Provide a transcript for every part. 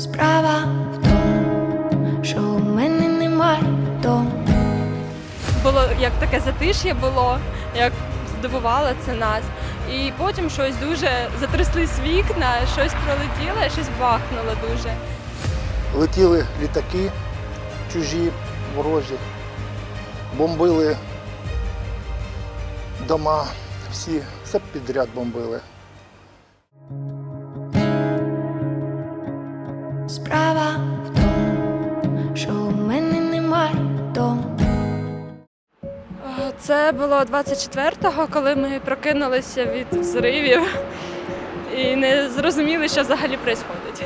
Справа в тому, що у мене немає дому. було як таке затиш'я було, як здивувало це нас. І потім щось дуже затряслись вікна, щось пролетіло, щось бахнуло дуже. Летіли літаки, чужі, ворожі, бомбили дома, всі, все підряд бомбили. Це було 24-го, коли ми прокинулися від взривів і не зрозуміли, що взагалі відбувається.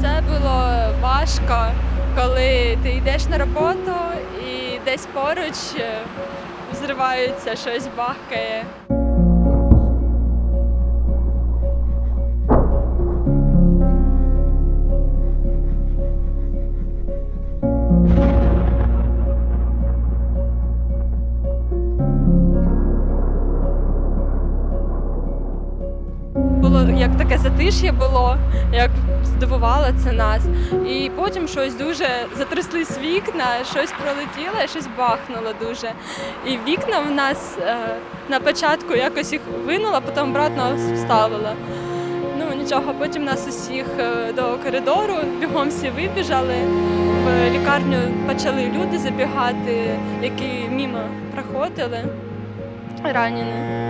Це було важко, коли ти йдеш на роботу і десь поруч взривається щось бахкає. Затиш'я було, як здивувало це нас. І потім щось дуже затряслись вікна, щось пролетіло, щось бахнуло дуже. І вікна в нас е, на початку якось їх винула, потім обратно вставила. Ну нічого, потім нас усіх е, до коридору, бігом всі вибіжали. В лікарню почали люди забігати, які мимо проходили ранені.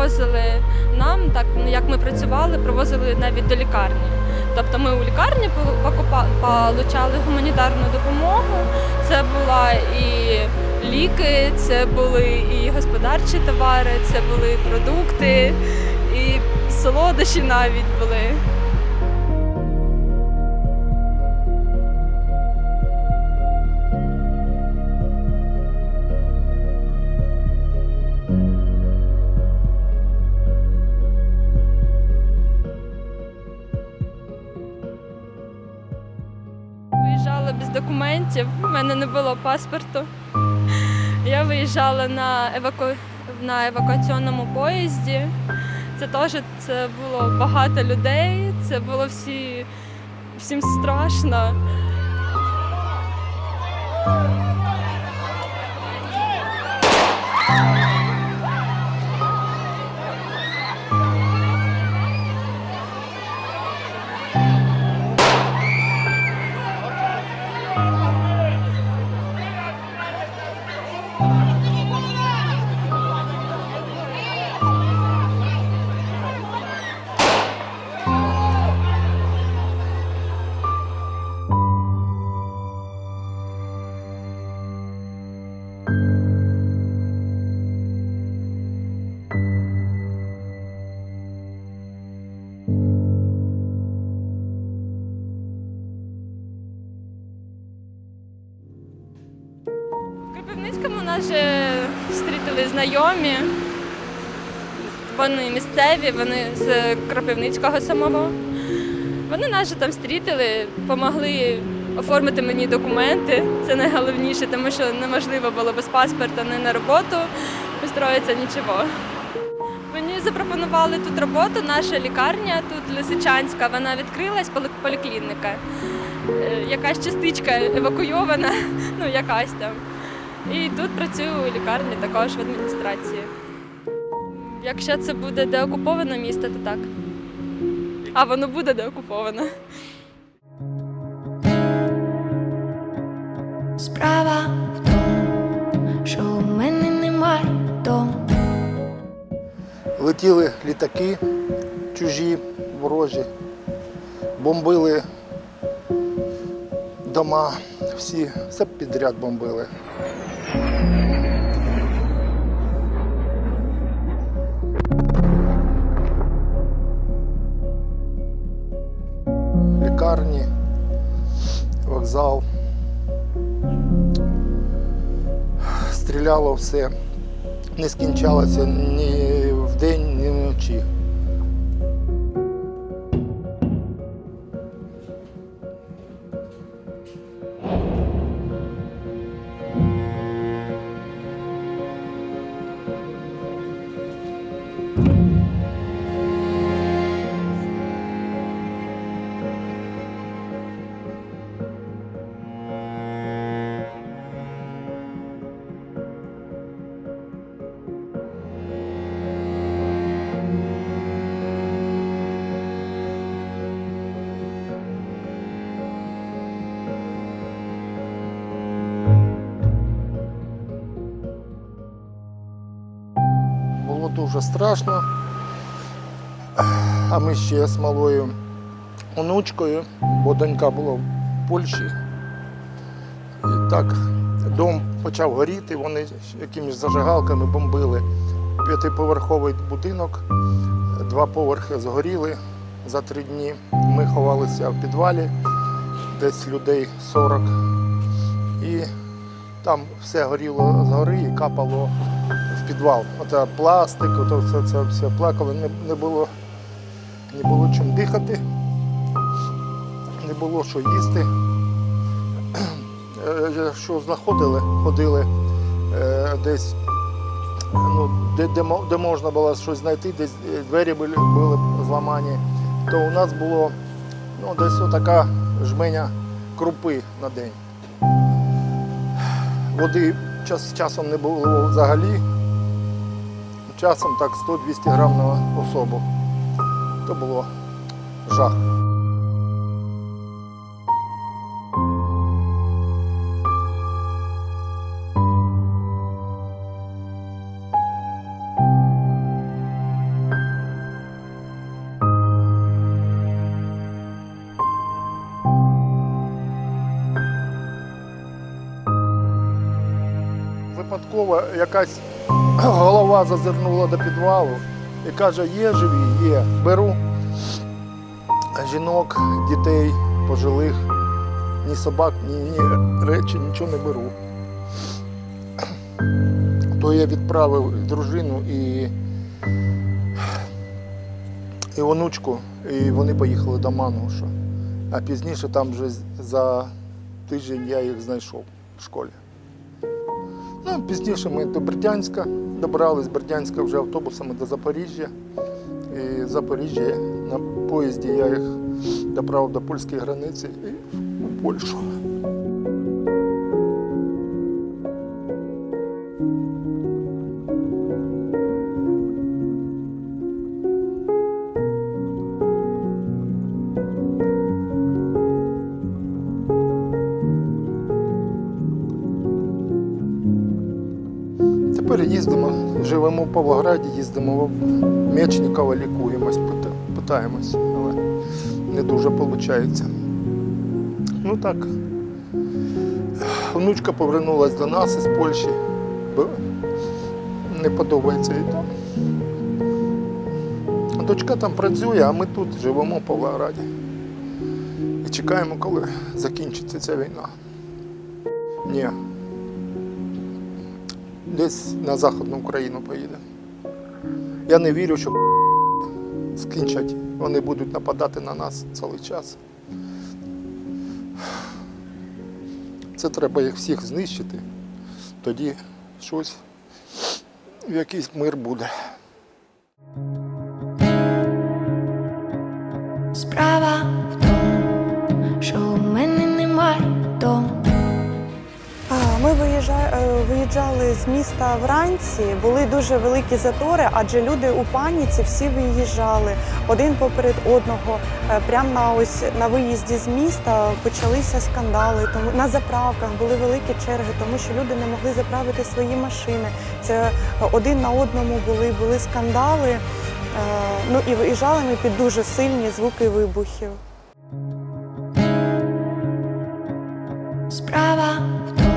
Привозили нам, так як ми працювали, привозили навіть до лікарні. Тобто ми у лікарні пол- получали гуманітарну допомогу. Це була і ліки, це були і господарчі товари, це були продукти, і солодощі навіть були. Виїжджала без документів, в мене не було паспорту. Я виїжджала на, еваку... на евакуаційному поїзді. Це теж це було багато людей, це було всі... всім страшно. Знайомі. Вони місцеві, вони з Кропивницького самого. Вони нас там зустріли, допомогли оформити мені документи. Це найголовніше, тому що неможливо було без паспорта не на роботу устроїтися нічого. Мені запропонували тут роботу, наша лікарня тут Лисичанська, вона відкрилась, поліклініка. Е, Якась частичка евакуйована, ну якась там. І тут працюю у лікарні також в адміністрації. Якщо це буде деокуповане місто, то так. А воно буде деокуповане. Справа в тому, що у мене немає дому. Летіли літаки, чужі, ворожі, бомбили дома, всі все підряд бомбили. Лікарні, вокзал. Стріляло все, не скінчалося ні вдень, ні вночі. Дуже страшно. А ми ще з малою онучкою, бо донька була в Польщі. І так, дом почав горіти, вони якимись зажигалками бомбили. П'ятиповерховий будинок, два поверхи згоріли за три дні. Ми ховалися в підвалі, десь людей 40. І там все горіло згори і капало підвал. Оце пластик, ото все це все плакало, не, не було не було чим дихати, не було що їсти. Е, Що знаходили, ходили е, десь, ну, де, де, де можна було щось знайти, десь е, двері були, були зламані, то у нас було ну, десь отака жменя крупи на день. Води час, часом не було взагалі. Часом так 100-200 грам на особу. То було жах. Випадково якась голова зазирнула до підвалу і каже, є живі, є. Беру жінок, дітей, пожилих, ні собак, ні, ні речі, нічого не беру. То я відправив дружину і, і онучку, і вони поїхали до Мангуша. А пізніше там вже за тиждень я їх знайшов в школі. Ну, пізніше ми до Бердянська добрались, з Бердянська вже автобусами до Запоріжжя. І в Запоріжжя на поїзді я їх доправив до польської границі і в Польщу. Їздимо, живемо в Павлограді, їздимо в Мечникова, лікуємось, питаємось, але не дуже виходить. Ну так. Внучка повернулася до нас із Польщі, не подобається їй там. Дочка там працює, а ми тут живемо в Павлограді. І чекаємо, коли закінчиться ця війна. Ні, десь на Західну Україну поїде. Я не вірю, що скінчать. Вони будуть нападати на нас цілий час. Це треба їх всіх знищити. Тоді щось, в якийсь мир буде. Виїжджали з міста вранці, були дуже великі затори, адже люди у паніці всі виїжджали один поперед одного. Е, Прямо на ось на виїзді з міста почалися скандали. Тому на заправках були великі черги, тому що люди не могли заправити свої машини. Це е, один на одному були, були скандали. Е, Ну і виїжджали ми під дуже сильні звуки вибухів. Справа справа